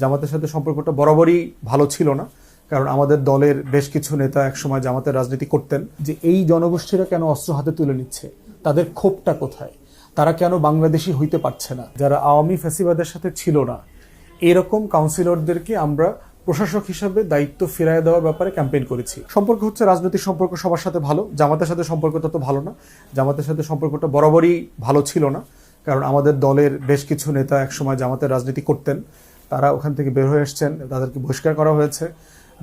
জামাতের সাথে সম্পর্কটা বরাবরই ভালো ছিল না, কারণ আমাদের দলের বেশ কিছু নেতা একসময় জামাতের রাজনীতি করতেন। যে এই জনগোষ্ঠীরা কেন অস্ত্র হাতে তুলে নিচ্ছে? তাদের ক্ষোভটা কোথায়? তারা কেন বাংলাদেশি হইতে পারছে না? যারা আওয়ামী ফ্যাসিবাদের সাথে ছিল না, এরকম কাউন্সিলরদেরকে আমরা প্রশাসক হিসাবে দায়িত্ব ফিরায় দেওয়ার ব্যাপারে ক্যাম্পেইন করেছি। সম্পর্ক হচ্ছে রাজনৈতিক সম্পর্ক সবার সাথে ভালো, জামাতের সাথে সম্পর্কটা তো ভালো না। জামাতের সাথে সম্পর্কটা বরাবরই ভালো ছিল না, কারণ আমাদের দলের বেশ কিছু নেতা একসময় জামাতের রাজনীতি করতেন। তারা ওখান থেকে বের হয়ে এসছেন, তাদেরকে বহিষ্কার করা হয়েছে।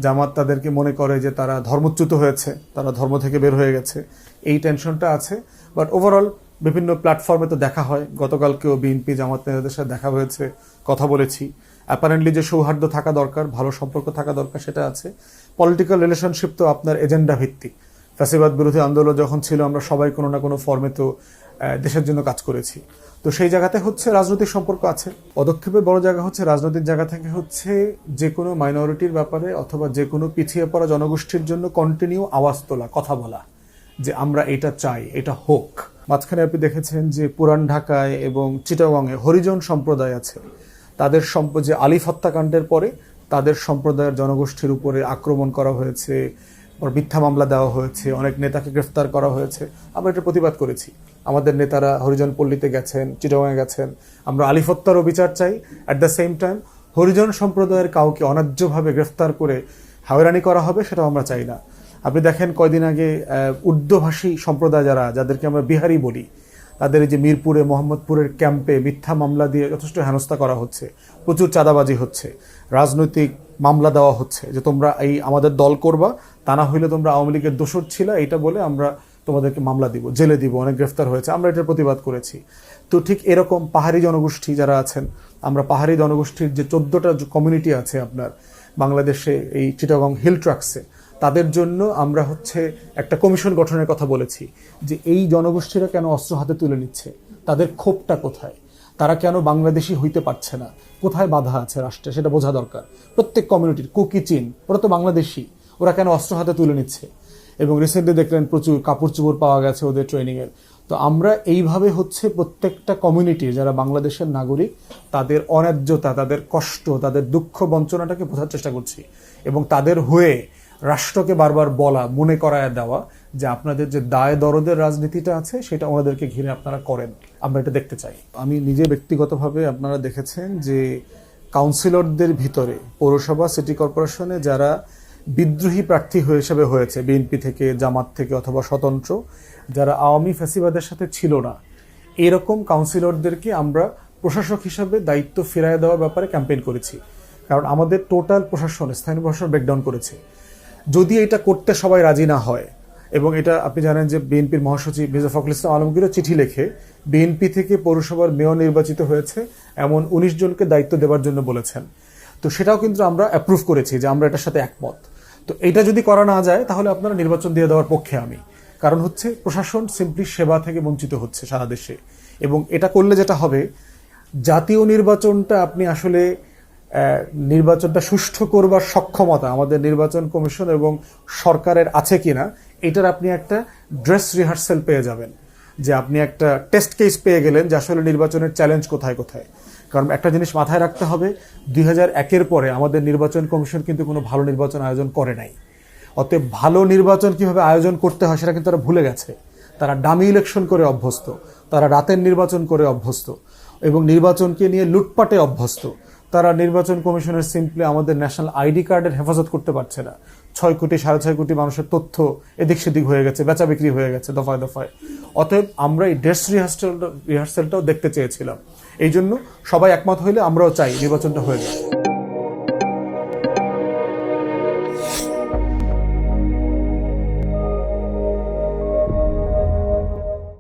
জামাত তাদেরকে মনে করে যে তারা ধর্মচ্যুত হয়েছে, তারা ধর্ম থেকে বের হয়ে গেছে। এই টেনশনটা আছে বাট ওভারঅল বিভিন্ন প্ল্যাটফর্মে তো দেখা হয়। গতকালকেও বিএনপি জামাত নেতাদের সাথে দেখা হয়েছে, কথা বলেছি। অ্যাপারেন্টলি যে সৌহার্দ্য থাকা দরকার, ভালো সম্পর্ক থাকা দরকার, সেটা আছে। পলিটিক্যাল রিলেশনশিপ তো আপনার এজেন্ডা ভিত্তিক। ফ্যাসিবাদ বিরোধী আন্দোলন যখন ছিল, আমরা সবাই কোনো না কোনো ফর্মে তো দেশের জন্য কাজ করেছি। তো সেই জায়গাতে হচ্ছে রাজনৈতিক সম্পর্ক আছে। পদক্ষেপের বড় জায়গা হচ্ছে রাজনৈতিক জায়গা থেকে হচ্ছে যে কোনো মাইনরিটির ব্যাপারে অথবা যে কোনো পিছিয়ে পড়া জনগোষ্ঠীর জন্য কন্টিনিউ আওয়াজ তোলা, কথা বলা, যে আমরা এটা চাই, এটা হোক। মাঝখানে আপনি দেখেছেন যে পুরান ঢাকায় এবং চিটাগংয়ে হরিজন সম্প্রদায় আছে। তাদের সম্প, যে আলিফ হত্যাকাণ্ডের পরে তাদের সম্প্রদায়ের জনগোষ্ঠীর উপরে আক্রমণ করা হয়েছে। ওর মিথ্যা মামলা দেওয়া হয়েছে, অনেক নেতাকে গ্রেফতার করা হয়েছে। আমরা এটা প্রতিবাদ করেছি। আমাদের নেতারা হরিজন পল্লীতে গেছেন চিটাগংয়ে গেছেন। আমরা আলিফ হত্যারও বিচার চাই। At the same time Harijan সম্প্রদায়ের কাউকে অন্যায্যভাবে গ্রেফতার করে হায়রানি করা হবে সেটাও আমরা চাই না। আপনি দেখেন কয়দিন আগে উর্দুভাষী সম্প্রদায় যারা, যাদেরকে আমরা বিহারি বলি, তাদের এই যে মিরপুরে, মোহাম্মদপুরের ক্যাম্পে মিথ্যা মামলা দিয়ে যথেষ্ট হেনস্থা করা হচ্ছে। প্রচুর চাঁদাবাজি হচ্ছে। রাজনৈতিক মামলা দেওয়া হচ্ছে যে তোমরা এই আমাদের দল করবা, তা না হইলে তোমরা আওয়ামী লীগের দোষর ছিল এটা বলে আমরা তোমাদেরকে মামলা দিব, জেলে দিব, অনেক গ্রেফতার হয়েছে, আমরা এটার প্রতিবাদ করেছি। তো ঠিক এরকম পাহাড়ি জনগোষ্ঠী যারা আছেন, আমরা পাহাড়ি জনগোষ্ঠীর যে চোদ্দটা কমিউনিটি আছে আপনার বাংলাদেশে, এই চিটাগং হিল ট্রাক্সে তাদের জন্য আমরা হচ্ছে একটা কমিশন গঠনের কথা বলেছি যে এই জনগোষ্ঠীরা কেন অস্ত্র হাতে তুলে নিচ্ছে, তাদের ক্ষোভটা কোথায়? তারা কেন বাংলাদেশি হইতে পারছে না? কোথায় বাধা আছে রাষ্ট্রে? সেটা বোঝা দরকার। প্রত্যেক কমিউনিটির কুকি চীন, ওরা তো বাংলাদেশি। ওরা কেন অস্ত্র হাতে তুলে নিচ্ছে? এবং রিসেন্টলি দেখলেন প্রচুর কাপড় চোপড় পাওয়া গেছে ওদের ট্রেনিংয়ের তো আমরা এইভাবে হচ্ছে প্রত্যেকটা কমিউনিটি যারা বাংলাদেশের নাগরিক, তাদের অন্যায্যতা, তাদের কষ্ট, তাদের দুঃখ বঞ্চনাটাকে বোঝার চেষ্টা করছি। এবং তাদের হয়ে রাষ্ট্রকে বারবার বলা, মনে করায় দেওয়া যে আপনাদের যে দায় দরদের রাজনীতিটা আছে, সেটা ওনাদেরকে ঘিরে আপনারা করেন। আমরা এটা দেখতে চাই। আমি নিজে ব্যক্তিগতভাবে আপনারা দেখেছেন যে কাউন্সিলরদের ভিতরে, পৌরসভা, সিটি কর্পোরেশনে যারা বিদ্রোহী প্রার্থী হিসেবে হয়েছে, বিএনপি থেকে, জামাত থেকে অথবা স্বতন্ত্র, যারা আওয়ামী ফ্যাসিবাদের সাথে ছিল না, এরকম কাউন্সিলরদেরকে আমরা প্রশাসক হিসাবে দায়িত্ব ফিরায় দেওয়ার ব্যাপারে ক্যাম্পেইন করেছি। কারণ আমাদের টোটাল প্রশাসন, স্থানীয় প্রশাসন ব্রেকডাউন করেছে। যদি এটা করতে সবাই রাজি না হয়, এবং এটা আপনি জানেন যে বিএনপির মহাসচিব মির্জা ফখরুল ইসলাম আলমগীরও চিঠি লেখে, বিএনপি থেকে পৌরসভার মেয়র নির্বাচিত হয়েছে এমন উনিশ জনকে দায়িত্ব দেওয়ার জন্য বলেছেন। তো সেটাও কিন্তু আমরা অ্যাপ্রুভ করেছি যে আমরা এটার সাথে একমত। তো এটা যদি করা না যায়, তাহলে আপনারা নির্বাচন দিয়ে দেওয়ার পক্ষে আমি। কারণ হচ্ছে, প্রশাসন সিম্পলি সেবা থেকে বঞ্চিত হচ্ছে সারা দেশে। এবং এটা করলে যেটা হবে, জাতীয় নির্বাচনটা আপনি আসলে নির্বাচনটা সুষ্ঠু করবার সক্ষমতা আমাদের নির্বাচন কমিশন এবং সরকারের আছে কিনা, এটার আপনি একটা ড্রেস রিহার্সেল পেয়ে যাবেন। যে আপনি একটা টেস্ট কেস পেয়ে গেলেন যে আসলে নির্বাচনের চ্যালেঞ্জ কোথায় কোথায়। কারণ একটা জিনিস মাথায় রাখতে হবে, দুই হাজার একের পরে আমাদের নির্বাচন কমিশন কিন্তু কোনো ভালো নির্বাচন আয়োজন করে নাই। অতএব ভালো নির্বাচন কীভাবে আয়োজন করতে হয় সেটা কিন্তু তারা ভুলে গেছে। তারা ডামি ইলেকশন করে অভ্যস্ত, তারা রাতের নির্বাচন করে অভ্যস্ত এবং নির্বাচনকে নিয়ে লুটপাটে অভ্যস্ত। তারা নির্বাচন কমিশনের সিম্পলি আমাদের ন্যাশনাল আইডি কার্ডের হেফাজত করতে পারছে না। ছয় কোটি, সাড়ে ছয় কোটি মানুষের তথ্য এদিক সেদিক হয়ে গেছে, বেচা বিক্রি হয়ে গেছে দফায় দফায়। অতএব আমরা এই ড্রেস রিহার্সেল রিহার্সেলটাও দেখতে চেয়েছিলাম। এই জন্য সবাই একমত হইলে আমরাও চাই নির্বাচনটা হয়ে যায়